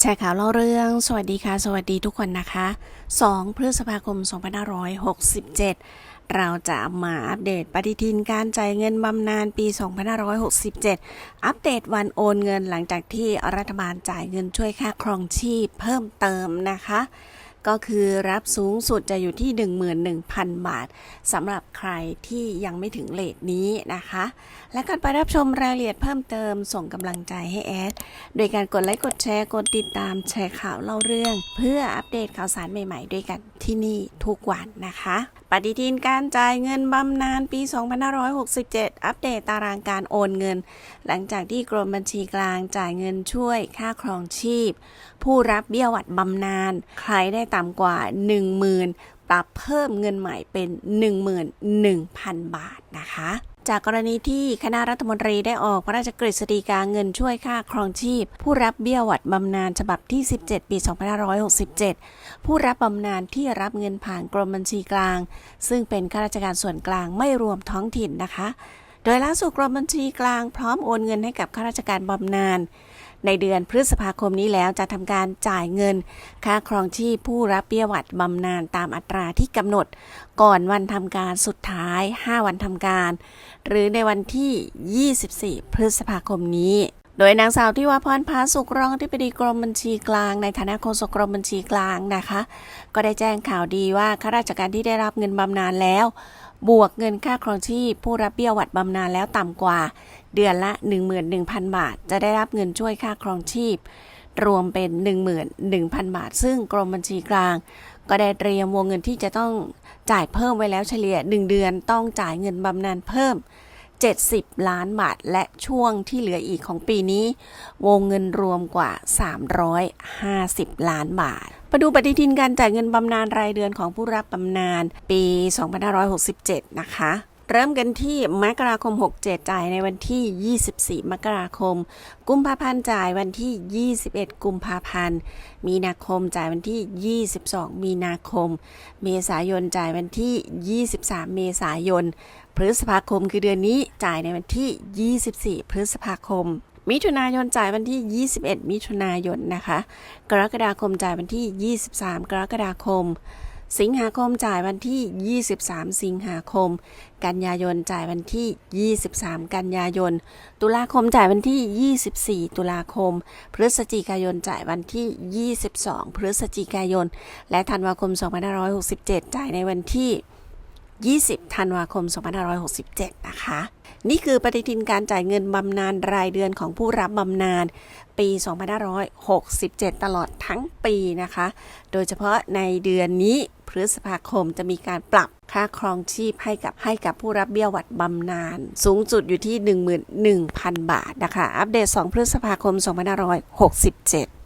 แชร์ข่าวเล่าเรื่อง สวัสดีค่ะ สวัสดีทุกคนนะคะ 2 พฤษภาคม 2567 เราจะมาอัปเดตปฏิทินการจ่ายเงินบำนาญปี 2567 อัปเดตวันโอนเงินหลังจากที่รัฐบาลจ่ายเงินช่วยค่าครองชีพเพิ่มเติมนะคะ ก็คือรับสูงสุดจะอยู่ที่ 11,000 บาทสำหรับใครที่ยังไม่ถึงเลทนี้นะคะ และก่อนไปรับชมรายละเอียดเพิ่มเติมส่งกำลังใจให้แอด โดยการกดไลค์กดแชร์กดติดตามแชร์ข่าวเล่าเรื่อง เพื่ออัปเดตข่าวสารใหม่ๆ ด้วยกันที่นี่ทุกวันนะคะ ปฏิทินการจ่ายเงินบำนาญปี 2567 อัปเดตตารางการโอนเงิน หลังจากที่กรมบัญชีกลางจ่ายเงินช่วยค่าครองชีพ ผู้รับเบี้ยหวัดบำนาญใครได้ตำกว่า 10,000 ปรับเพิ่มเงินใหม่เป็น 11,000 บาทนะคะจากกรณีที่คณะรัฐมนตรีได้ออกพระราชกฤษฎีกาเงินช่วยค่าครองชีพ ผู้รับเบี้ยหวัดบำนาญฉบับที่ 17 ปี 2567 ผู้รับบำนาญที่รับเงินผ่านกรมบัญชีกลาง ซึ่งเป็นข้าราชการส่วนกลางไม่รวมท้องถิ่นนะคะ โดยล่าสุดกรมบัญชีกลางพร้อมโอนเงินให้กับข้าราชการบำนาญ ในเดือนพฤษภาคมนี้แล้วจะทำการจ่ายเงิน ค่าครองชีพผู้รับเบี้ยหวัดบำนาญตามอัตราที่กำหนด ก่อนวันทำการสุดท้าย 5 วันทำการ หรือในวันที่ 24 พฤษภาคมนี้ โดยนางสาวที่วาพรพาสุขรองที่ปดีกรมบัญชีกลางในฐานะโฆษกกรมบัญชีกลางนะคะ ก็ได้แจ้งข่าวดีว่าข้าราชการที่ได้รับเงินบำนาญแล้ว บวกเงินค่าครองชีพผู้รับเบี้ยหวัดบำนาญแล้วต่ำกว่า เดือนละ 11,000 บาท จะได้รับเงินช่วยค่าครองชีพ รวมเป็น 11,000 บาท ซึ่งกรมบัญชีกลาง ก็ได้เตรียมวงเงินที่จะต้องจ่ายเพิ่มไว้แล้วเฉลี่ย 1 เดือนต้องจ่ายเงินบำนาญเพิ่ม 70 ล้านบาท และช่วงที่เหลืออีกของปีนี้ วงเงินรวมกว่า 350 ล้านบาทมาดูปฏิทินการจ่ายเงินบำนาญรายเดือนของผู้รับบำนาญปี 2567 นะคะ เริ่มกันที่มกราคม 67 จ่ายในวันที่ 24 มกราคม กุมภาพันธ์จ่ายวันที่ 21 กุมภาพันธ์ มีนาคมจ่ายวันที่ 22 มีนาคม เมษายนจ่ายวันที่ 23 เมษายน พฤษภาคมคือเดือนนี้จ่ายในวันที่ 24 พฤษภาคมมิถุนายนจ่ายวันที่ 21 มิถุนายนนะคะ กรกฎาคมจ่ายวันที่ 23 กรกฎาคม สิงหาคมจ่ายวันที่ 23 สิงหาคม กันยายนจ่ายวันที่ 23 กันยายน ตุลาคมจ่ายวันที่ 24 ตุลาคม พฤศจิกายนจ่ายวันที่ 22 พฤศจิกายน และธันวาคม 2567 จ่ายในวันที่ 20 ธันวาคม 2567 นะคะ นี่คือปฏิทินการจ่ายเงินบำนาญรายเดือนของผู้รับบำนาญปี 2567 ตลอดทั้งปีนะคะ โดยเฉพาะในเดือนนี้ พฤษภาคมจะมีการปรับค่าครองชีพให้กับให้กับผู้รับเบี้ยหวัดบำนาญสูงสุดอยู่ที่ 11,000 บาทนะคะ อัปเดต 2 พฤษภาคม 2567